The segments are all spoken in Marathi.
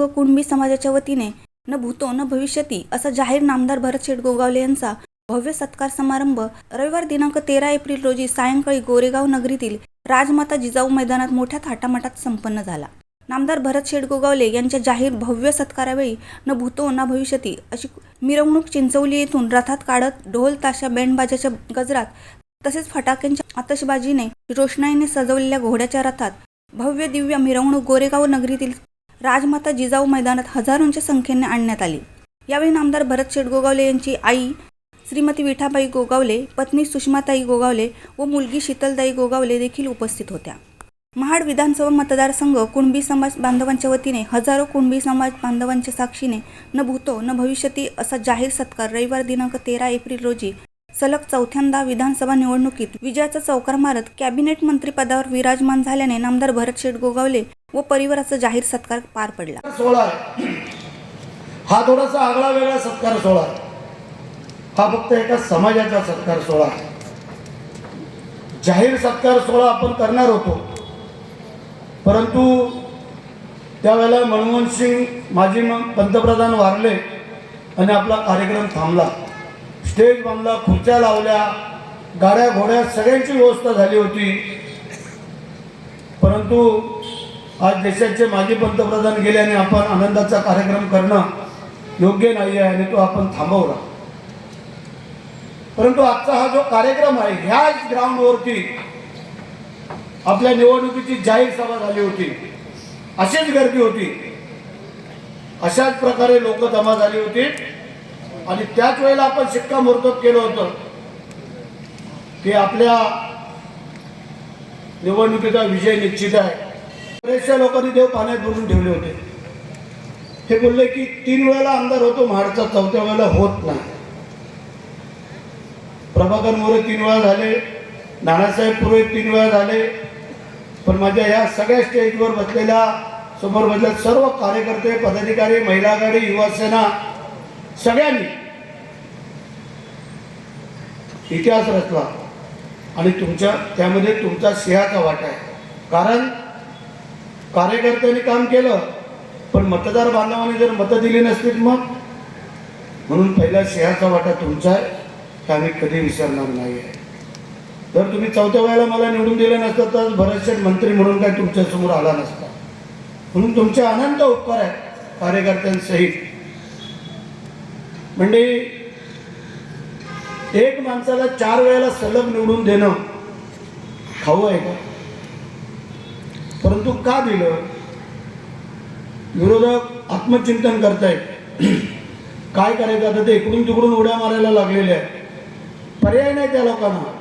मतदारसंघ कुणबी समाजाच्या वतीने न भूतो न भविष्यती असा जाहीर नामदार भरत शेठ गोगावले यांचा भव्य सत्कार समारंभ रविवार दिनांक तेरा एप्रिल रोजी सायंकाळी गोरेगाव नगरीतील राजमाता जिजाऊ मैदानात मोठ्या थाटामाटात संपन्न झाला. नामदार भरत शेठ गोगावले यांच्या जाहीर भव्य सत्कारावेळी न भूतो न भविष्यती अशी मिरवणूक चिंचवली येथून रथात काढत ढोल ताशा बँडबाजाच्या गजरात तसेच फटाक्यांच्या आतषबाजीने रोषणाईने सजवलेल्या घोड्याच्या रथात भव्य दिव्य मिरवणूक गोरेगाव नगरीतील राजमाता जिजाऊ मैदानात हजारोंच्या संख्येने आणण्यात आली. यावेळी नामदार भरत शेठ गोगावले यांची आई श्रीमती विठाबाई गोगावले पत्नी सुषमाताई गोगावले व मुलगी शीतलताई गोगावले देखील उपस्थित होत्या. महाड विधानसभा मतदारसंघ कुणबी समाज बांधवांच्या वतीने हजारो कुणबी समाज बांधवांच्या साक्षीने न भूतो न भविष्यती असा जाहीर सत्कार रविवार दिनांक तेरा एप्रिल रोजी सलग चौथ्यांदा विधानसभा निवडणुकीत विजयाचा चौकार मारत कॅबिनेट मंत्रीपदावर विराजमान झाल्याने नामदार भरत शेठ गोगावले व परिवाराचा जाहीर सत्कार पार पडला. सोहळा हा थोडासा आगळा वेगळा सत्कार सोहळा हा फक्त एका समाजाचा सत्कार सोहळा जाहीर सत्कार सोहळा आपण करणार होतो. परंतु त्यावेळेला मनमोहन सिंग माजी पंतप्रधान वारले आणि आपला कार्यक्रम थांबला. स्टेज बांधला खुर्च्या लावल्या गाड्या घोड्या सगळ्यांची व्यवस्था झाली होती. परंतु आज देशाचे माजी पंतप्रधान गेले आणि आपण आनंदाचा कार्यक्रम करणं योग्य नाही आहे आणि तो आपण थांबवला. परंतु आजचा हा जो कार्यक्रम आहे ह्याच ग्राउंडवरती आपल्या निवडणुकीची जाहीर सभा झाली होती. अशीच गर्दी होती. अशाच प्रकारे लोक जमा झाली होती. आणि त्याच वेळेला आपण शिक्कामोर्तब केलं होतं. की आपल्या निवडणुकीचा विजय निश्चित आहे. बरेचशा लोकांनी देव पाण्यात बुडून ठेवले होते. हे बोलले की तीन वेळेला आमदार होतो महाडचा चौथ्या वेळेला होत नाही. प्रभाकर मोरे तीन वेळा झाले नानासाहेब पुरोहित तीन वेळा झाले पण माझ्या या सगळ्या स्टेजवर बसलेल्या समोर बसलेल्या सर्व कार्यकर्ते पदाधिकारी महिला आघाडी युवासेना सगळ्यांनी इतिहास रचला. आणि तुमच्या त्यामध्ये तुमचा सिंहाचा वाटा आहे. कारण कार्यकर्त्यांनी काम केलं पण मतदार बांधवाने जर मतं दिली नसतील मग? म्हणून पहिला सिंहाचा वाटा तुमचा आहे हे आम्ही कधी विसरणार नाही आहे. जर तुम्ही चौथ्या वेळेला मला निवडून दिलं नसतं तर बरेचसे मंत्री म्हणून काय तुमच्यासमोर आला नसता. म्हणून तुमचे अनंत उपकार आहेत कार्यकर्त्यांसहित. म्हणजे एक माणसाला चार वेळेला सलग निवडून देणं खाऊ आहे का? परंतु का दिलं? विरोधक आत्मचिंतन करतायत. काय करायचं? आता ते इकडून तिकडून उड्या मारायला लागलेले आहे पर्याय नाही त्या लोकांना.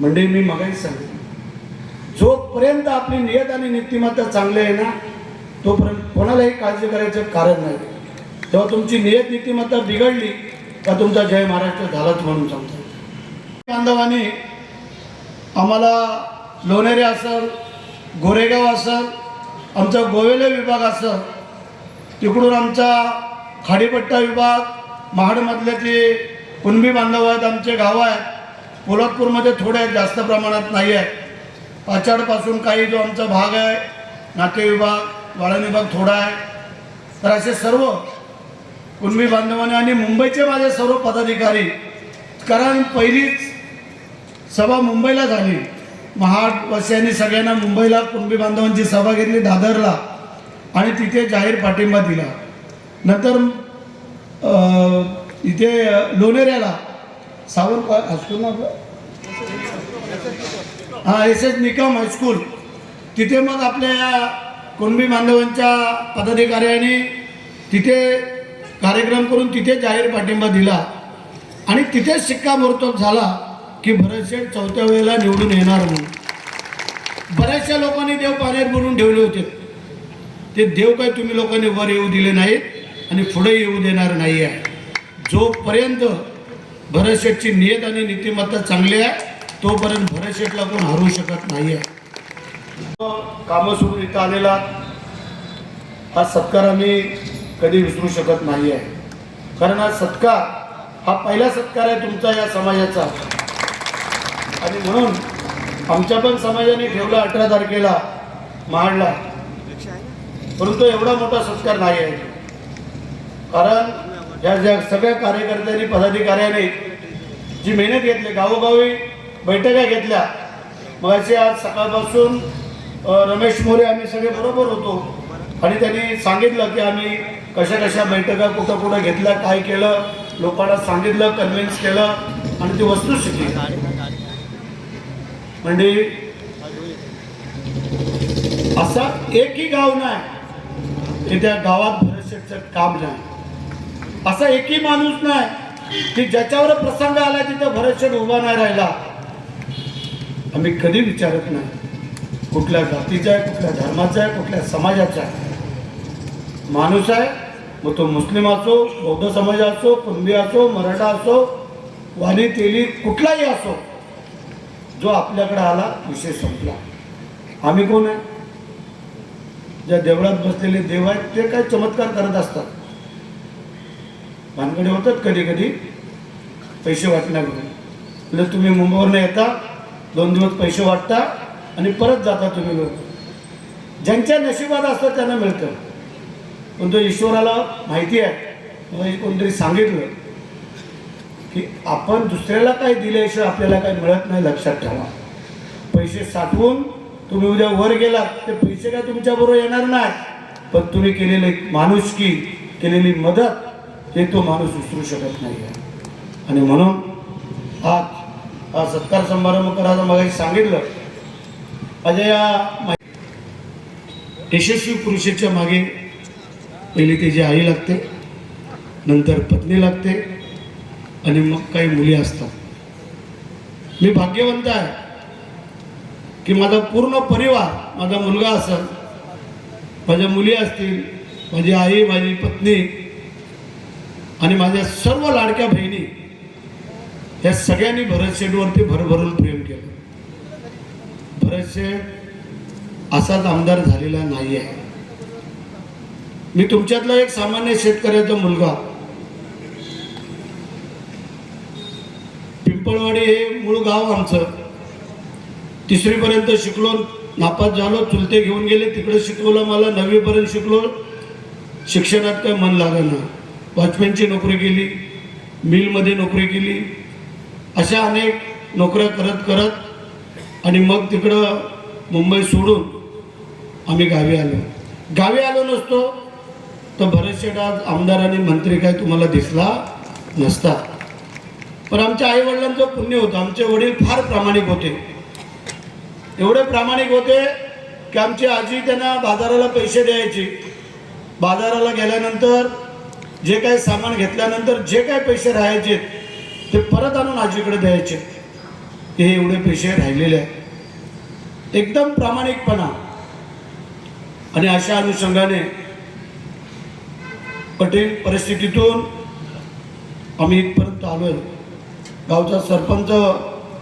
म्हणजे मी मगाही सांगितलं. जोपर्यंत आपली नियत आणि नीतिमत्ता चांगली आहे ना तोपर्यंत कोणालाही काळजी करायचं कारण नाही. तेव्हा तुमची नियत नीतिमत्ता बिघडली का तुमचा जय महाराष्ट्र झालाच म्हणून सांगतो. बांधवांनी आम्हाला लोणेरे असेल गोरेगाव असं आमचा गोवेले विभाग असेल तिकडून आमचा खाडीपट्टा विभाग महाडमधले ते कुणबी बांधव आहेत आमचे गाव आहेत पोलादपूरमध्ये थोडे आहेत जास्त प्रमाणात नाही आहेत. पाचाडपासून काही जो आमचा भाग आहे नाट्य विभाग वाळण विभाग थोडा आहे. तर असे सर्व कुणबी बांधवाने आणि मुंबईचे माझे सर्व पदाधिकारी कारण पहिलीच सभा मुंबईला झाली. महावासियांनी सगळ्यांना मुंबईला कुणबी बांधवांची सभा घेतली दादरला. आणि तिथे जाहीर पाठिंबा दिला. नंतर इथे लोणेऱ्याला. सावंत हायस्कूल ना हां एस एस निकम हायस्कूल तिथे मग आपल्या या कुणबी बांधवांच्या पदाधिकाऱ्यांनी तिथे कार्यक्रम करून तिथे जाहीर पाठिंबा दिला. आणि तिथेच शिक्कामोर्तब झाला. की भरतशेठ चौथ्या वेळेला निवडून येणार म्हणून. बऱ्याचशा लोकांनी देव पाण्यात बुडून ठेवले होते. ते देव काय तुम्ही लोकांनी वर येऊ दिले नाहीत आणि पुढे येऊ देणार नाही आहे. जोपर्यंत भरतशेठची नियत आणि नीतिमत्ता चांगली आहे तोपर्यंत भरतशेठला कोण हरू शकत नाही आहे. कामं सोडून इथं आलेला हा सत्कार आम्ही कधी विसरू शकत नाही आहे. कारण हा सत्कार हा पहिला सत्कार आहे तुमचा या समाजाचा. आणि म्हणून आमच्या पण समाजाने ठेवला अठरा तारखेला महाडला. परंतु एवढा मोठा सत्कार नाही आहे. कारण या ज्या सगळ्या कार्यकर्त्यांनी पदाधिकाऱ्यांनी जी मेहनत घेतली गावोगावी बैठका घेतल्या मग आज सकाळपासून रमेश मोरे आम्ही सगळे बरोबर होतो. आणि त्यांनी सांगितलं की आम्ही कशा कशा बैठका कुठं कुठं घेतल्या काय केलं लोकांना सांगितलं कन्व्हिन्स केलं आणि ती वस्तुस्थिती म्हणजे असा एकही गाव नाही की त्या गावात भरतशेठचं काम नाही. असा एकही माणूस नाही की ज्याच्यावर प्रसंग आला तिथं भरतशेठ उभा नाही राहिला. आम्ही कधी विचारत नाही. कुठल्या जातीचा आहे कुठल्या धर्माचा आहे कुठल्या समाजाचा आहे. माणूस आहे मग तो मुस्लिम असो बौद्ध समाज असो कुणबी असो मराठा असो वाणी तेली कुठलाही असो. जो आपल्याकडे आला विषय संपला. आम्ही कोण आहे? ज्या देवळात बसलेले देव आहेत ते काय चमत्कार करत असतात. भानगडे होतात कधी कधी पैसे वाटण्याकडून म्हणजे तुम्ही मुंबईवरनं येता दोन दिवस पैसे वाटता आणि परत जाता तुम्ही लोक. ज्यांच्या नशिबात असतं त्यांना मिळतं. पण तो ईश्वराला माहिती आहे? मला कोणतरी सांगितलं. की आपण दुसऱ्याला काय दिल्याशिवाय आपल्याला काय मिळत नाही लक्षात ठेवा. पैसे साठवून तुम्ही उद्या वर गेलात ते पैसे काय तुमच्याबरोबर येणार नाही. पण तुम्ही केलेले माणुसकी केलेली मदत हे तो माणूस उचलू शकत नाही आहे आणि म्हणून आज हा सत्कार समारंभ करायचा मग सांगितलं. माझ्या या यशस्वी पुरुषाच्या मागे पहिली त्याची आई लागते नंतर पत्नी लागते आणि मग काही मुली असतात. मी भाग्यवंत आहे की माझा पूर्ण परिवार माझा मुलगा असेल माझ्या मुली असतील माझी आई माझी पत्नी आणि माझ्या सर्व लाडक्या बहिणी या सगळ्यांनी भरत शेठवरती भरभरून प्रेम केलं. भरत शेठ असाच आमदार झालेला नाही आहे मी तुमच्यातला एक सामान्य शेतकऱ्याचा मुलगा. पिंपळवाडी हे मूळ गाव आमचं. तिसरीपर्यंत शिकलो नापास झालो चुलते घेऊन गेले तिकडे शिकवलं मला नववीपर्यंत शिकलो. शिक्षणात काय मन लागलं वॉचमॅनची नोकरी केली मिलमध्ये नोकरी केली. अशा अनेक नोकऱ्या करत करत आणि मग तिकडं मुंबई सोडून आम्ही गावी आलो. गावी आलो नसतो तर बरेचसे आज आमदार आणि मंत्री काय तुम्हाला दिसला नसता. पण आमच्या आईवडिलांचं पुण्य होतं. आमचे वडील फार प्रामाणिक होते. एवढे प्रामाणिक होते की आमची आजी त्यांना बाजाराला पैसे द्यायची. बाजाराला गेल्यानंतर जे काही सामान घेतल्यानंतर जे काही पैसे राहायचे ते परत आणून आजीकडे द्यायचे. हे एवढे पैसे राहिलेले आहेत. एकदम प्रामाणिकपणा. आणि अशा अनुषंगाने कठीण परिस्थितीतून आम्ही इथपर्यंत आहे गावचा सरपंच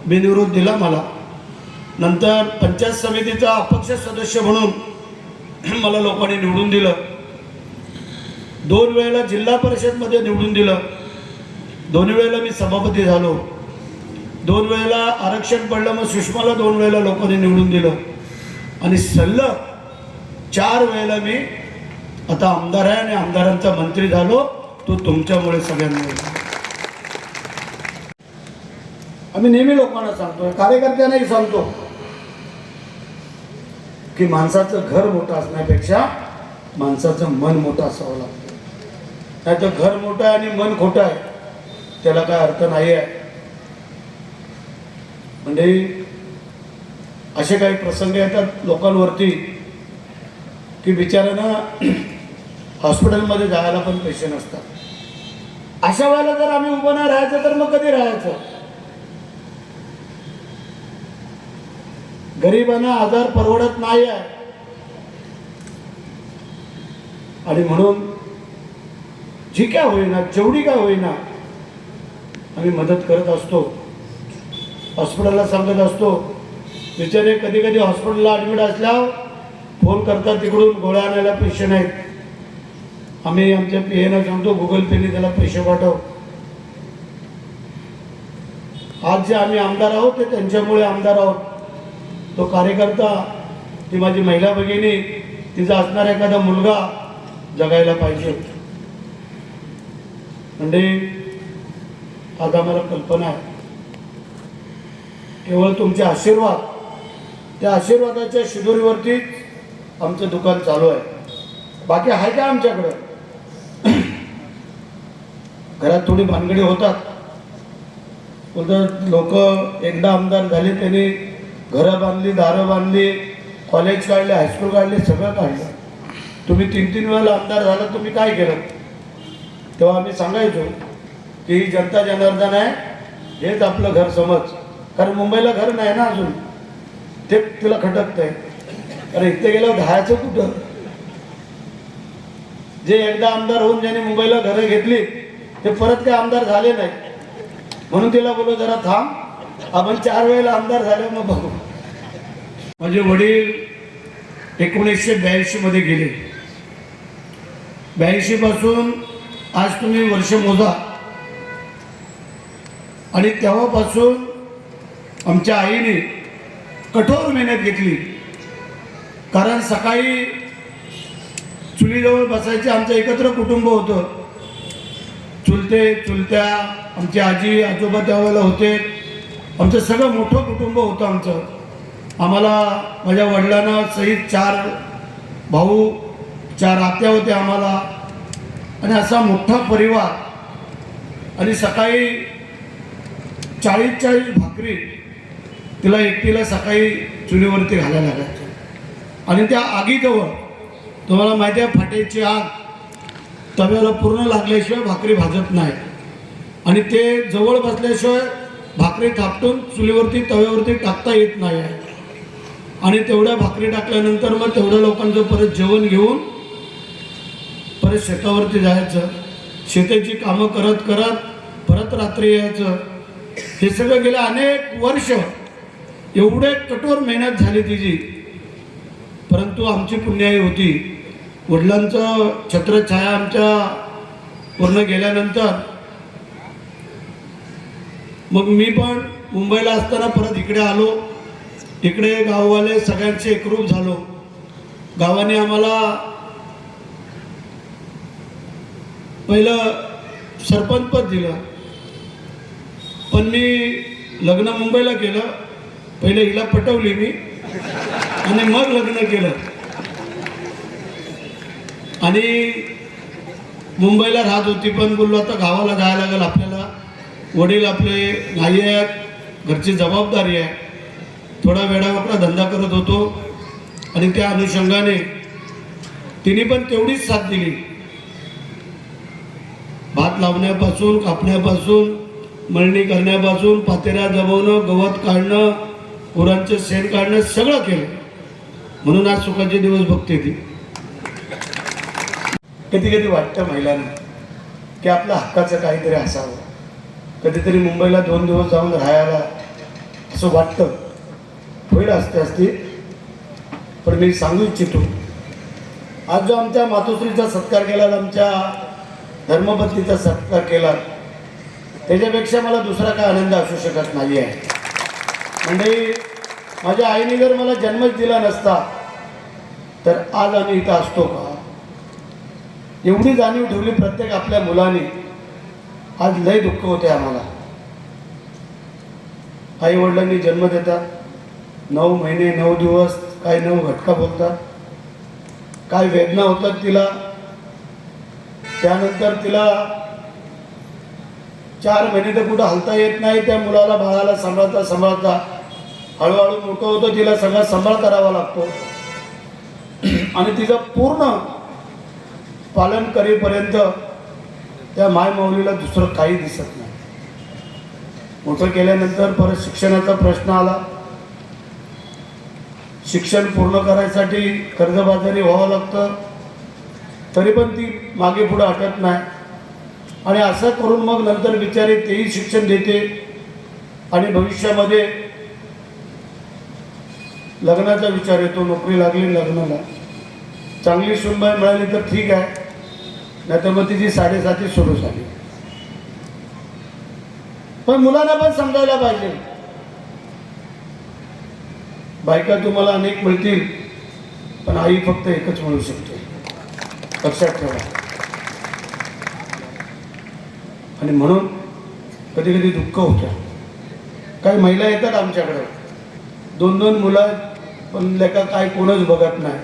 बिनविरोध दिला मला. नंतर पंचायत समितीचा अपक्ष सदस्य म्हणून मला लोकांनी निवडून दिलं. दोन वेळेला जिल्हा परिषदमध्ये निवडून दिलं. दोन्ही वेळेला मी सभापती झालो. दोन वेळेला आरक्षण पडलं मग सुषमाला दोन वेळेला लोकांनी निवडून दिलं. आणि सल्लग चार वेळेला मी आता आमदार आहे आणि आमदारांचा मंत्री झालो. तो तुमच्यामुळे सगळ्यांमुळे झाला. आम्ही नेहमी लोकांना सांगतो कार्यकर्त्यांनाही सांगतो की माणसाचं घर मोठं असण्यापेक्षा माणसाचं मन मोठं असावं लागतं. नाही तर घर मोठं आहे आणि मन खोटं आहे त्याला काय अर्थ नाही आहे म्हणजे असे काही प्रसंग येतात लोकांवरती की बिचाऱ्यांना हॉस्पिटलमध्ये जायला पण पैसे नसतात. अशा वेळेला जर आम्ही उभं नाही राहायचं तर मग कधी राहायचं? गरिबांना आजार परवडत नाही आहे आणि म्हणून जी काय होईना जेवढी काय होईना आम्ही मदत करत असतो. हॉस्पिटलला सांगत असतो बिचारे कधी कधी हॉस्पिटलला ॲडमिट असल्यावर फोन करतात तिकडून गोळ्या आणायला पैसे नाहीत. आम्ही आमच्या पी सांगतो गुगल पेने त्याला पैसे पाठव. आज जे आम्ही आमदार आहोत ते त्यांच्यामुळे आमदार आहोत. तो कार्यकर्ता ती माझी महिला भगिनी तिचा असणारा एखादा मुलगा जगायला पाहिजे. म्हणजे आज आम्हाला कल्पना आहे. केवळ तुमचे आशीर्वाद त्या आशीर्वादाच्या शिदोरीवरतीच आमचं दुकान चालू आहे. बाकी आहे का आमच्याकडं? घरात थोडी भानगडी होतात. बोलतात लोक एकदा आमदार झाले त्यांनी घरं बांधली दारं बांधली कॉलेज काढले हायस्कूल काढले सगळं काढलं. तुम्ही तीन तीन वेळेला आमदार झाला तुम्ही काय केलं? तेव्हा आम्ही सांगायचो की ही जनता जनार्दन आहे हेच आपलं घर समज. कारण मुंबईला घर नाही ना अजून. ते तुला खटकत आहे कारण इथे गेलं घायचं कुठं? जे एकदा आमदार होऊन ज्याने मुंबईला घरं घेतली ते परत काही आमदार झाले नाही. म्हणून तिला बोललो जरा थांब. आपण चार वेळेला आमदार झाले मग बघू. माझे वडील एकोणीसशे ब्याऐंशी मध्ये गेले. ब्याऐंशी पासून आज तुम्ही वर्ष मोजा. आणि तेव्हापासून आमच्या आईने कठोर मेहनत घेतली. कारण सकाळी चुलीजवळ बसायचे आमचं एकत्र कुटुंब होतं. चुलते चुलत्या आमची आजी आजोबा त्यावेळेला होते. आमचं सगळं मोठं कुटुंब होतं आमचं. आम्हाला माझ्या वडिलांना सहित चार भाऊ चार आत्या होत्या आम्हाला. आणि असा मोठा परिवार. आणि सकाळी चाळीस चाळीस भाकरी तिला एकटीला सकाळी चुलीवरती घालायला लागायचं आणि त्या आगीजवळ तुम्हाला माहिती आहे फाट्याची आग तव्याला पूर्ण लागल्याशिवाय भाकरी भाजत नाही. आणि ते जवळ बसल्याशिवाय भाकरी थापटून चुलीवरती तव्यावरती टाकता येत नाही. आहे आणि तेवढ्या भाकरी टाकल्यानंतर मग तेवढ्या लोकांचं परत जेवण घेऊन परत शेतावरती जायचं. शेताची कामं करत करत परत रात्री यायचं. हे सगळं गेलं अनेक वर्ष. एवढे कठोर मेहनत झाली तिची. परंतु आमची पुण्याई होती. वडिलांचं छत्रछाया आमच्या पूर्ण गेल्यानंतर मग मी पण मुंबईला असताना परत इकडे आलो. इकडे गाववाले सगळ्यांचे एकरूप झालो. गावाने आम्हाला पहिलं सरपंच पद दिलं. पण मी लग्न मुंबईला केलं. पहिले हिला पटवली मी. आणि मग लग्न केलं. आणि मुंबईला राहत होती पण बोललो आता गावाला जायला लागेल आपल्याला. वडील आपले नाही आहेत. घरची जबाबदारी आहे. थोडा वेळावाकडा धंदा करत होतो. आणि त्या अनुषंगाने तिने पण तेवढीच साथ दिली. भात लावण्यापासून कापण्यापासून मळणी करण्यापासून पातेऱ्या जमवणं गवत काढणं गुरांचं शेण काढणं सगळं केलं. म्हणून आज सुखाचे दिवस बघते ती. कधी कधी वाटतं महिलांना की आपल्या हक्काचं काहीतरी असावं. कधीतरी मुंबईला दोन दिवस जाऊन राहायला असं वाटतं. होईल असते असती पण मी सांगू इच्छितो. आज जो आमच्या मातोश्रीचा सत्कार केला आमच्या धर्मपत्नीचा सत्कार केला त्याच्यापेक्षा मला दुसरा काय आनंद असू शकत नाही आहे म्हणजे माझ्या आईने जर मला जन्मच दिला नसता तर आज आम्ही इथं असतो का? एवढी जाणीव ठेवली प्रत्येक आपल्या मुलाने. आज लय दुःख होते आम्हाला. आई वडिलांनी जन्म देतात. नऊ महिने नऊ दिवस काय नऊ घटका बोलतात. काय वेदना होतात तिला. त्यानंतर तिला चार महिने तर कुठं हलता येत नाही त्या मुलाला बाळाला सांभाळता सांभाळता. हळूहळू मोठं होतं तिला सगळा सांभाळ करावा लागतो. आणि तिचं पूर्ण पालन करेपर्यंत त्या मायमाऊलीला दुसरं काही दिसत नाही. मोठं केल्यानंतर परत शिक्षणाचा प्रश्न आला. शिक्षण पूर्ण करायसाठी कर्जबाजारी व्हावं लागतं. तरी पण ती मागे पुढं हटत नाही. आणि असं करून मग नंतर बिचारे तेही शिक्षण देते. आणि भविष्यामध्ये लग्नाचा विचार येतो नोकरी लागली लग्नाला. चांगली सुनबाई मिळाली तर ठीक आहे. नाही तर मग तिची साडेसाती सुरू झाली. पण मुलांना पण समजायला पाहिजे. बायका तुम्हाला अनेक मिळतील पण आई फक्त एकच मिळू शकते. लक्षात ठेवा. आणि म्हणून कधी कधी दुःख होतं. काही महिला येतात आमच्याकडे. दोन दोन मुलं पण लेका काय कोणच बघत नाही.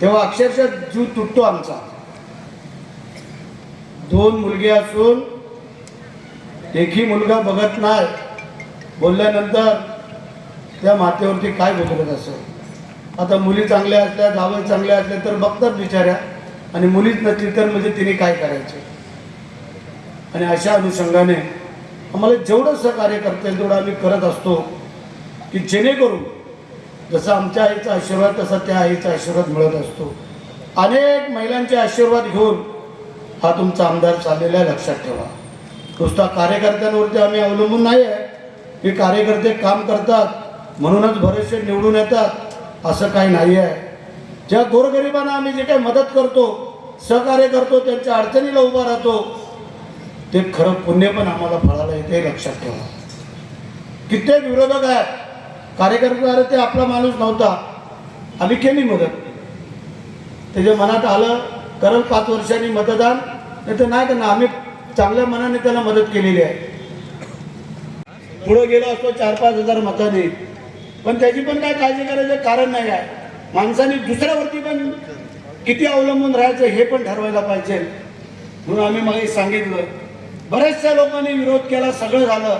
तेव्हा अक्षरशः जीव तुटतो आमचा. दोन मुलगे असून एकही मुलगा बघत नाही. बोलल्यानंतर त्या मातेवरती काय बोलत असं? आता मुली चांगल्या असल्या जावं चांगल्या असल्या तर बघतात बिचाऱ्या. आणि मुलीच नसली तर म्हणजे तिने काय करायचे? आणि अशा अनुषंगाने आम्हाला जेवढं सहकार्य करता येईल तेवढं आम्ही करत असतो की जेणेकरून जसं आमच्या आईचा आशीर्वाद तसा त्या आईचा आशीर्वाद मिळत असतो. अनेक महिलांचे आशीर्वाद घेऊन हा तुमचा आमदार चाललेला आहे लक्षात ठेवा. नुसता कार्यकर्त्यांवरती आम्ही अवलंबून नाही आहे की कार्यकर्ते काम करतात. म्हणूनच बरेचसे निवडून येतात असं काही नाही आहे. ज्या गोरगरिबांना आम्ही जे काही मदत करतो सहकार्य करतो त्यांच्या अडचणीला उभा राहतो ते खरं पुण्य पण आम्हाला फळाला येते लक्षात ठेवा. कित्येक विरोधक आहेत कार्यकर्ता ते आपला माणूस नव्हता. आम्ही केली मदत. त्याच्या मनात आलं करल पाच वर्षांनी मतदान नाही तर नाही त्यांना आम्ही चांगल्या मनाने त्याला मदत केलेली आहे. पुढे गेलो असतो चार पाच हजार मतांनी. पण त्याची पण काय काळजी करायचं कारण नाही आहे. माणसाने दुसऱ्यावरती पण किती अवलंबून राहायचं हे पण ठरवायला पाहिजे. म्हणून आम्ही मग सांगितलं बऱ्याचशा लोकांनी विरोध केला सगळं झालं.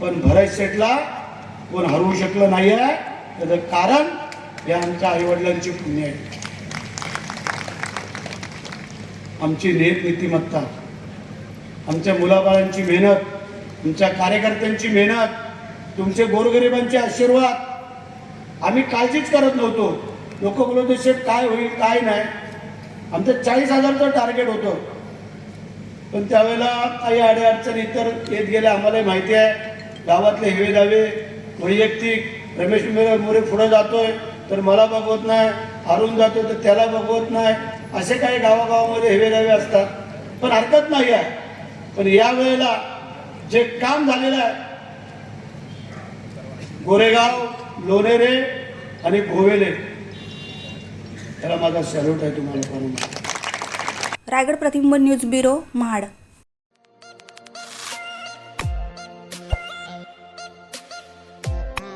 पण भरत शेठला कोण हरवू शकलं नाही आहे त्याचं कारण हे आमच्या आईवडिलांची पुण्य आहे. आमची नेत नीतिमत्ता आमच्या मुलाबाळांची मेहनत आमच्या कार्यकर्त्यांची मेहनत तुमचे गोरगरिबांचे आशीर्वाद. आम्ही काळजीच करत नव्हतो. लोक बोलत होते शेठ काय होईल काय नाही. आमचं चाळीस हजारचं टार्गेट होतं. पण त्यावेळेला काही अडीअडचण इतर येत गेल्या आम्हालाही माहिती आहे. गावातले हेवे दावे वैयक्तिक रमेश मोरे पुढं जातोय तर मला बघवत नाही हारून जातो तर त्याला बघवत नाही. असे काही गावागावामध्ये हेवे दावे असतात. पण हरकत नाही आहे. पण या वेळेला जे काम झालेलं आहे गोरेगाव लोणेरे आणि गोवेले त्याला माझा सॅल्यूट आहे तुम्हाला. करून रायगड प्रतिबिंब न्यूज ब्युरो महाड.